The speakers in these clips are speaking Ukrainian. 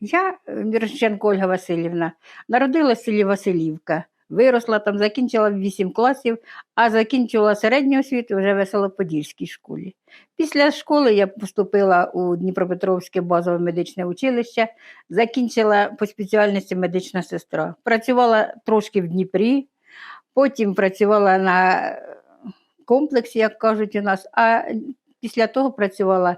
Я, е, Мірошниченко Ольга Васильівна, народилася в селі Василівка. Виросла там, закінчила 8 класів, а закінчила середню освіту вже в Веселоподільській школі. Після школи я поступила у Дніпропетровське базове медичне училище, закінчила по спеціальності медична сестра. Працювала трошки в Дніпрі, потім працювала на е, комплексі, як кажуть у нас, а після того працювала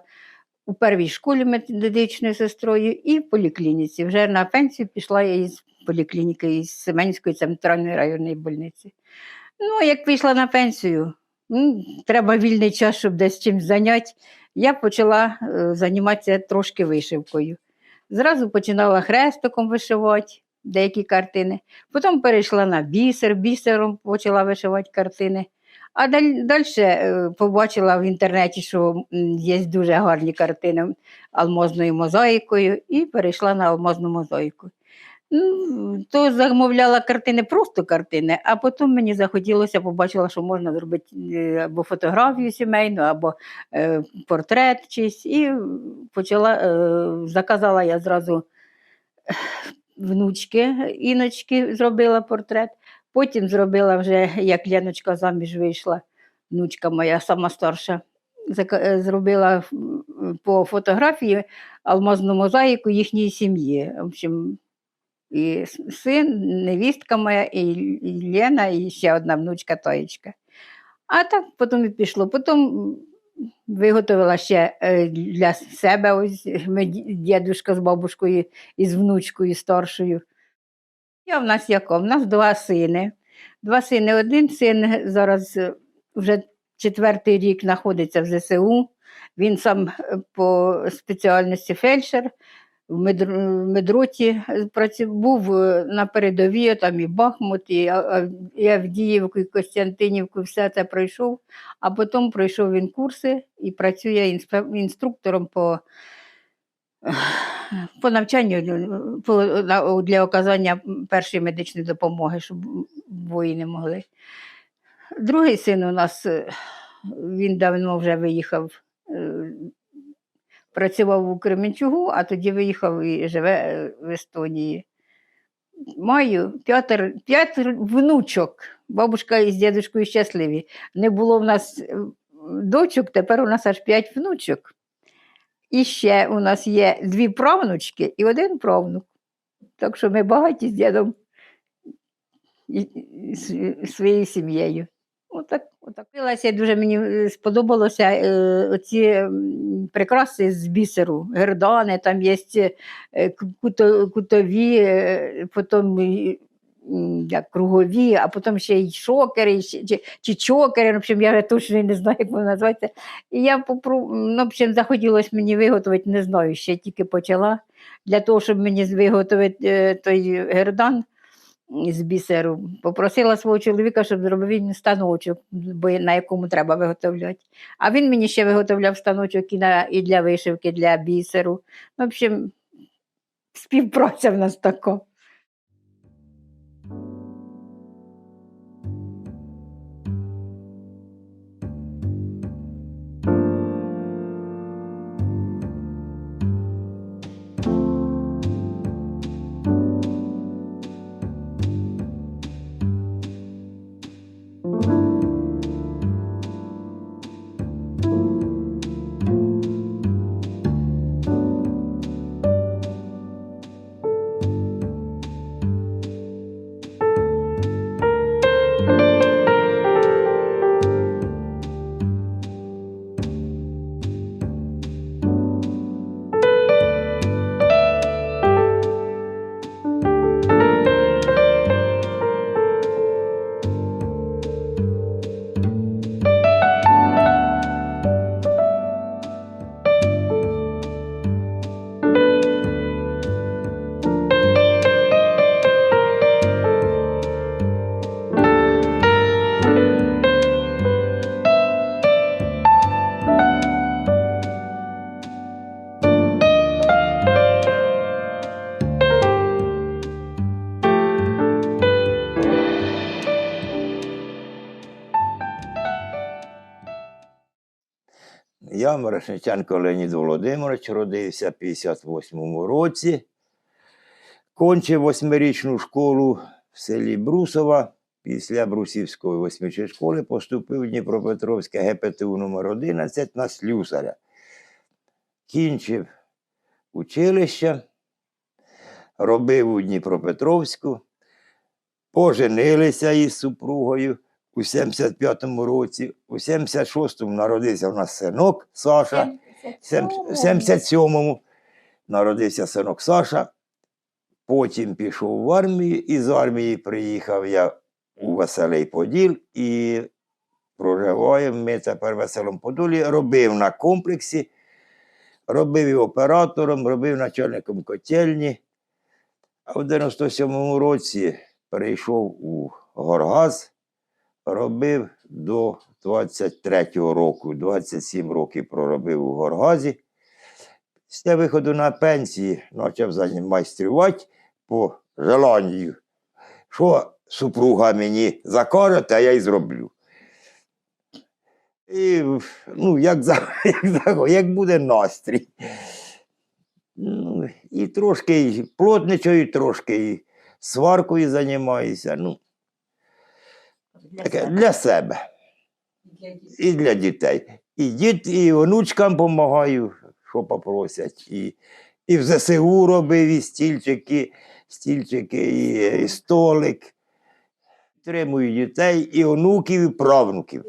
у первій школі медичною сестрою і в поліклініці. Вже на пенсію пішла я із поліклініки із Семенської центральної районної больниці. Ну, як вийшла на пенсію, треба вільний час, щоб десь чимось зайняти. Я почала е, займатися трошки вишивкою. Зразу починала хрестиком вишивати деякі картини. Потім перейшла на бісер, бісером почала вишивати картини. А далі, далі побачила в інтернеті, що є дуже гарні картини алмазною мозаїкою, і перейшла на алмазну мозаїку. Ну, то замовляла картини, просто картини, а потім мені захотілося, побачила, що можна зробити е, або фотографію сімейну, або е, портрет чийсь, і почала, е, заказала я зразу внучки, іночки зробила портрет. Потім зробила вже, як Леночка заміж вийшла, внучка моя сама старша, е, зробила по фотографії алмазну мозаїку їхньої сім'ї. В общем, і син, невістка моя, і, Лена, і ще одна внучка Тоєчка. А так потім і пішло. Потім виготовила ще е, для себе ось ми ді- дідушка з бабушкою і з внучкою старшою. Я в нас яко? В нас два сини. Два сини. Один син зараз е, вже четвертий рік знаходиться в ЗСУ. Він сам е, по спеціальності фельдшер в медр- медроті е, був на передовій, там і Бахмут, і Авдіївку, і Костянтинівку, все це пройшов. А потім пройшов він курси і працює інструктором по по навчанню е, по, для оказання першої медичної допомоги, щоб воїни могли. Другий син у нас, е, він давно вже виїхав, е, працював у Кременчугу, а тоді виїхав і живе в Естонії. Маю п'ятер, п'ятеро внучок. Бабушка із дідушкою щасливі. Не було в нас дочок, тепер у нас аж п'ять внучок. І ще у нас є дві правнучки і один правнук. Так що ми багаті з дідом своєю сім'єю. Отак, отак. Дуже мені е, сподобалося е, оці прикраси з бісеру, гердани, там є е, кутові, е, потім як кругові, а потім ще й шокери, ще- чи, чи чокери, в общем, я вже точно не знаю, як воно називається. І я попру... ну, в общем, захотілося мені виготовити, не знаю, ще тільки почала. Для того, щоб мені виготовити е, той гердан з бісеру, попросила свого чоловіка, щоб зробив він станочок, на якому треба виготовляти. А він мені ще виготовляв станочок і, на, і для вишивки, для бісеру. В общем, співпраця в нас така. Я Мирошниченко Леонід Володимирович, родився в 58-му році. Кончив восьмирічну школу в селі Брусова. Після Брусівської восьмирічної школи поступив в Дніпропетровське ГПТУ номер 11 на слюсаря. Кінчив училище, робив у Дніпропетровську, поженилися із супругою у 75-му році. У 76-му народився в нас синок Саша. В 77-му народився синок Саша. Потім пішов в армію, і з армії приїхав я у Веселий Поділ і проживаємо ми тепер в Веселому Подолі. Робив на комплексі, робив і оператором, робив начальником котельні. А в 97-му році перейшов у Горгаз, робив до 23-го року, 27 років проробив у Горгазі. Після виходу на пенсії почав майструвати по желанню. Що супруга мені закаже, те я й зроблю. І, ну, як, як, як буде настрій. Ну, і трошки плотничаю, трошки сваркою займаюся. Ну, таке, для себе і для дітей. І діт, і онучкам допомагаю, що попросять. І, і в ЗСУ робив, і стільчики, стільчики, і, і столик. Тримую дітей, і онуків, і правнуків.